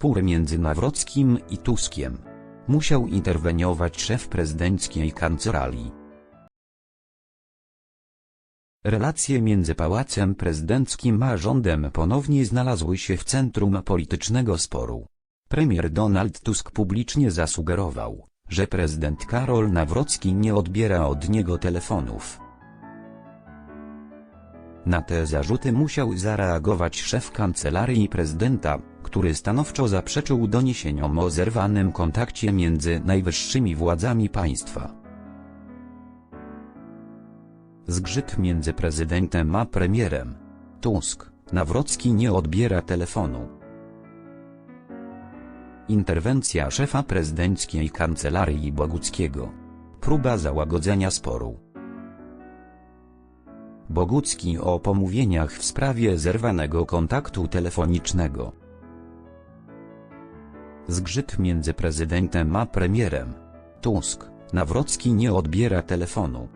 spór między Nawrockim i Tuskiem. Musiał interweniować szef prezydenckiej kancelarii. Relacje między Pałacem Prezydenckim a rządem ponownie znalazły się w centrum politycznego sporu. Premier Donald Tusk publicznie zasugerował, że prezydent Karol Nawrocki nie odbiera od niego telefonów. Na te zarzuty musiał zareagować szef kancelarii prezydenta, który stanowczo zaprzeczył doniesieniom o zerwanym kontakcie między najwyższymi władzami państwa. Zgrzyt między prezydentem a premierem. Tusk, Nawrocki nie odbiera telefonu. Interwencja szefa prezydenckiej kancelarii Boguckiego. Próba załagodzenia sporu. Bogucki o pomówieniach w sprawie zerwanego kontaktu telefonicznego. Zgrzyt między prezydentem a premierem. Tusk, Nawrocki nie odbiera telefonu.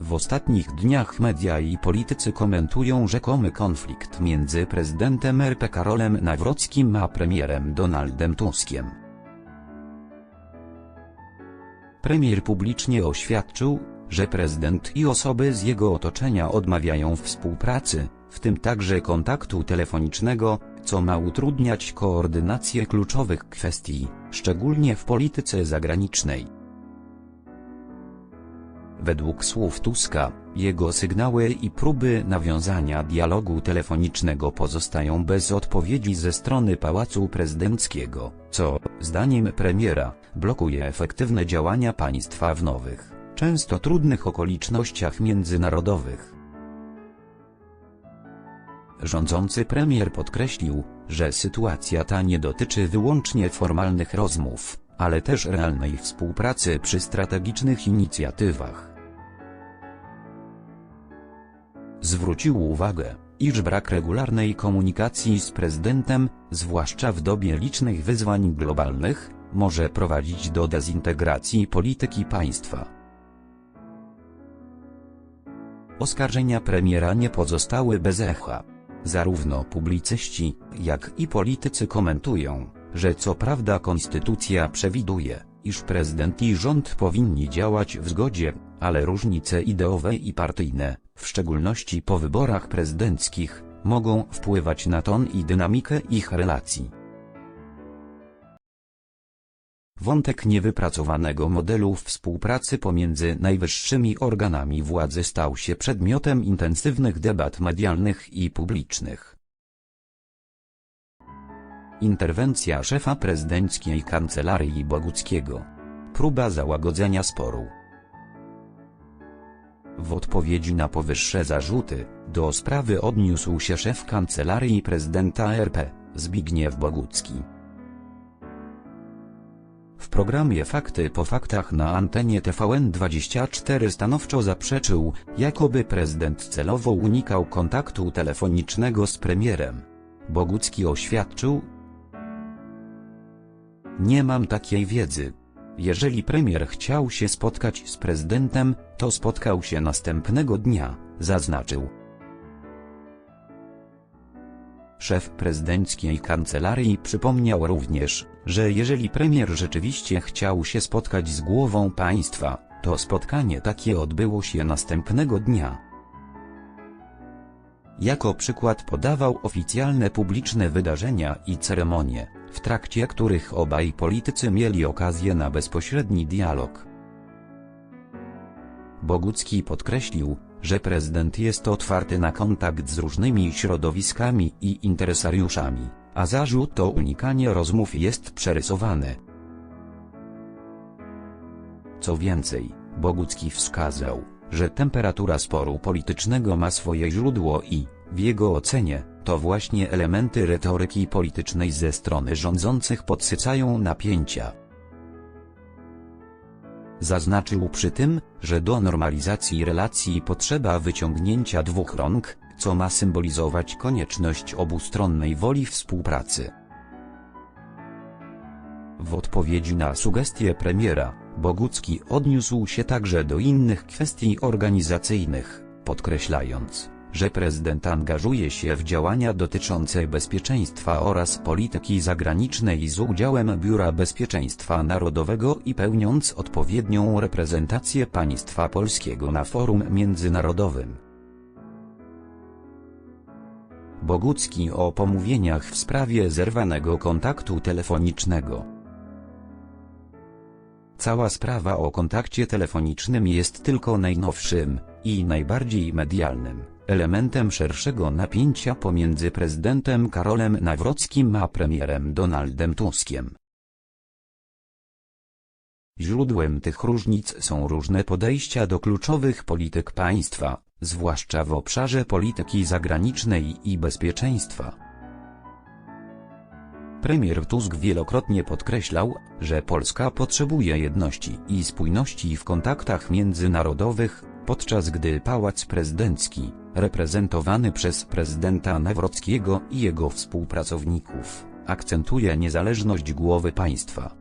W ostatnich dniach media i politycy komentują rzekomy konflikt między prezydentem RP Karolem Nawrockim a premierem Donaldem Tuskiem. Premier publicznie oświadczył, że prezydent i osoby z jego otoczenia odmawiają współpracy, w tym także kontaktu telefonicznego, co ma utrudniać koordynację kluczowych kwestii, szczególnie w polityce zagranicznej. Według słów Tuska, jego sygnały i próby nawiązania dialogu telefonicznego pozostają bez odpowiedzi ze strony Pałacu Prezydenckiego, co, zdaniem premiera, blokuje efektywne działania państwa w nowych, często trudnych okolicznościach międzynarodowych. Rządzący premier podkreślił, że sytuacja ta nie dotyczy wyłącznie formalnych rozmów, ale też realnej współpracy przy strategicznych inicjatywach. Zwrócił uwagę, iż brak regularnej komunikacji z prezydentem, zwłaszcza w dobie licznych wyzwań globalnych, może prowadzić do dezintegracji polityki państwa. Oskarżenia premiera nie pozostały bez echa. Zarówno publicyści, jak i politycy komentują, że co prawda konstytucja przewiduje, iż prezydent i rząd powinni działać w zgodzie, ale różnice ideowe i partyjne, w szczególności po wyborach prezydenckich, mogą wpływać na ton i dynamikę ich relacji. Wątek niewypracowanego modelu współpracy pomiędzy najwyższymi organami władzy stał się przedmiotem intensywnych debat medialnych i publicznych. Interwencja szefa prezydenckiej kancelarii Boguckiego. Próba załagodzenia sporu. W odpowiedzi na powyższe zarzuty, do sprawy odniósł się szef kancelarii prezydenta RP, Zbigniew Bogucki. W programie Fakty po faktach na antenie TVN24 stanowczo zaprzeczył, jakoby prezydent celowo unikał kontaktu telefonicznego z premierem. Bogucki oświadczył, Nie mam takiej wiedzy. Jeżeli premier chciał się spotkać z prezydentem, to spotkał się następnego dnia, zaznaczył. Szef prezydenckiej kancelarii przypomniał również, że jeżeli premier rzeczywiście chciał się spotkać z głową państwa, to spotkanie takie odbyło się następnego dnia. Jako przykład podawał oficjalne publiczne wydarzenia i ceremonie, w trakcie których obaj politycy mieli okazję na bezpośredni dialog. Bogucki podkreślił, że prezydent jest otwarty na kontakt z różnymi środowiskami i interesariuszami, a zarzut o unikanie rozmów jest przerysowany. Co więcej, Bogucki wskazał, że temperatura sporu politycznego ma swoje źródło i, w jego ocenie, to właśnie elementy retoryki politycznej ze strony rządzących podsycają napięcia. Zaznaczył przy tym, że do normalizacji relacji potrzeba wyciągnięcia dwóch rąk, co ma symbolizować konieczność obustronnej woli współpracy. W odpowiedzi na sugestie premiera, Bogucki odniósł się także do innych kwestii organizacyjnych, podkreślając, że prezydent angażuje się w działania dotyczące bezpieczeństwa oraz polityki zagranicznej z udziałem Biura Bezpieczeństwa Narodowego i pełniąc odpowiednią reprezentację państwa polskiego na forum międzynarodowym. Bogucki o pomówieniach w sprawie zerwanego kontaktu telefonicznego. Cała sprawa o kontakcie telefonicznym jest tylko najnowszym i najbardziej medialnym elementem szerszego napięcia pomiędzy prezydentem Karolem Nawrockim a premierem Donaldem Tuskiem. Źródłem tych różnic są różne podejścia do kluczowych polityk państwa, zwłaszcza w obszarze polityki zagranicznej i bezpieczeństwa. Premier Tusk wielokrotnie podkreślał, że Polska potrzebuje jedności i spójności w kontaktach międzynarodowych, podczas gdy Pałac Prezydencki, reprezentowany przez prezydenta Nawrockiego i jego współpracowników, akcentuje niezależność głowy państwa.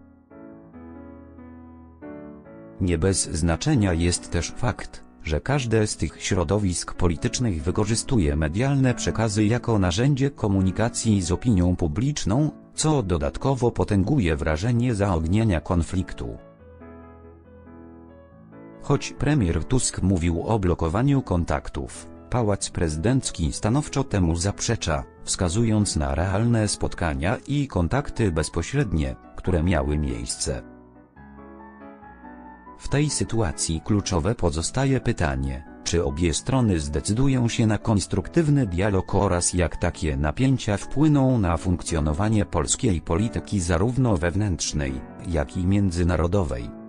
Nie bez znaczenia jest też fakt, że każde z tych środowisk politycznych wykorzystuje medialne przekazy jako narzędzie komunikacji z opinią publiczną, co dodatkowo potęguje wrażenie zaognienia konfliktu. Choć premier Tusk mówił o blokowaniu kontaktów, Pałac Prezydencki stanowczo temu zaprzecza, wskazując na realne spotkania i kontakty bezpośrednie, które miały miejsce. W tej sytuacji kluczowe pozostaje pytanie, czy obie strony zdecydują się na konstruktywny dialog oraz jak takie napięcia wpłyną na funkcjonowanie polskiej polityki zarówno wewnętrznej, jak i międzynarodowej.